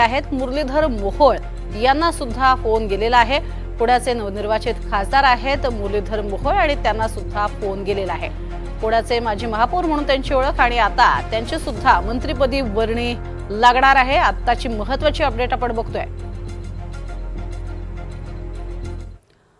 आहेत. मुरलीधर मोहोळ यांना सुद्धा फोन गेलेला आहे. पुण्याचे नवनिर्वाचित खासदार आहेत मुरलीधर मोहोळ आणि त्यांना सुद्धा फोन गेलेला आहे. पुण्याचे माजी महापौर म्हणून त्यांची ओळख आणि आता त्यांची सुद्धा मंत्रीपदी वर्णी लागणार आहे. आत्ताची महत्वाची अपडेट आपण बघतोय.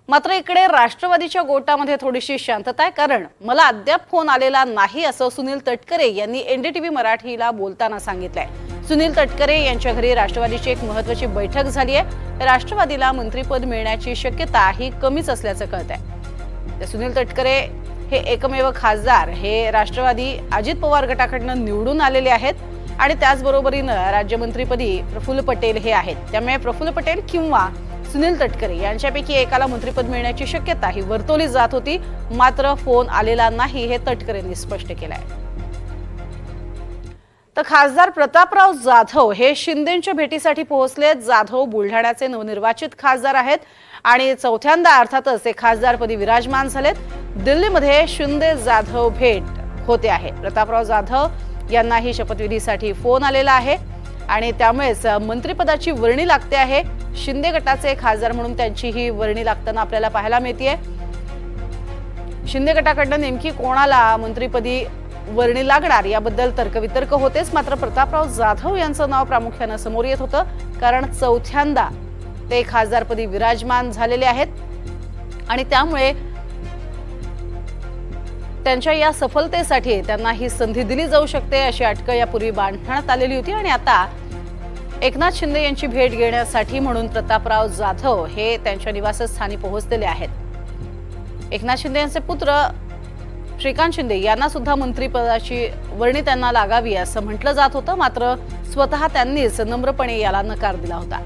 मात्र इकडे राष्ट्रवादीच्या गोटामध्ये थोडीशी शांतता आहे. कारण मला अद्याप फोन आलेला नाही असं सुनील तटकरे यांनी एनडीटीव्ही मराठीला बोलताना सांगितलंय. सुनील तटकरे यांच्या घरी राष्ट्रवादीची एक महत्वाची बैठक झाली आहे. राष्ट्रवादीला मंत्रिपद मिळण्याची शक्यता ही कमीच असल्याचं कळत आहे सुनील तटकरे हे एकमेव खासदार हे राष्ट्रवादी अजित पवार गटाकडनं निवडून आलेले आहेत आणि त्याचबरोबरीनं राज्यमंत्रीपदी प्रफुल्ल पटेल हे आहेत. त्यामुळे प्रफुल्ल पटेल किंवा सुनील तटकरे यांच्यापैकी एकाला मंत्रीपद मिळण्याची शक्यता ही वर्तवली जात होती मात्र फोन आलेला नाही हे तटकरेंनी स्पष्ट केलं आहे तर खासदार प्रतापराव जाधव हे शिंदेच्या भेटीसाठी पोहोचले जाधव बुलढाण्याचे नवनिर्वाचित खासदार आहेत. आणि चौथ्यांदा अर्थातच ते खासदारपदी विराजमान झालेत. दिल्लीमध्ये शिंदे जाधव भेट होते आहे. प्रतापराव जाधव यांनाही शपथविधीसाठी फोन आलेला आहे. आणि त्यामुळेच मंत्रिपदाची वर्णी लागते आहे. शिंदे गटाचे खासदार म्हणून त्यांची ही वर्णी लागताना आपल्याला पाहायला मिळते शिंदे गटाकडनं नेमकी कोणाला मंत्रिपदी वर्णी लागणार. याबद्दल तर्कवितर्क होतेच. मात्र प्रतापराव जाधव यांचं नाव प्रामुख्यानं समोर येत होतं. कारण चौथ्यांदा ते खासदारपदी विराजमान झालेले आहेत. आणि त्यामुळे त्यांच्या या सफलतेसाठी त्यांना ही संधी दिली जाऊ शकते अशी अटकळ यापूर्वी बांधण्यात आलेली होती. आणि आता एकनाथ शिंदे यांची भेट घेण्यासाठी म्हणून प्रतापराव जाधव हे त्यांच्या निवासस्थानी पोहोचलेले आहेत. एकनाथ शिंदे यांचे पुत्र श्रीकांत शिंदे यांना सुद्धा मंत्रिपदाची वर्णी त्यांना लागावी असं म्हटलं जात होतं. मात्र स्वतः त्यांनीच नम्रपणे याला नकार दिला होता.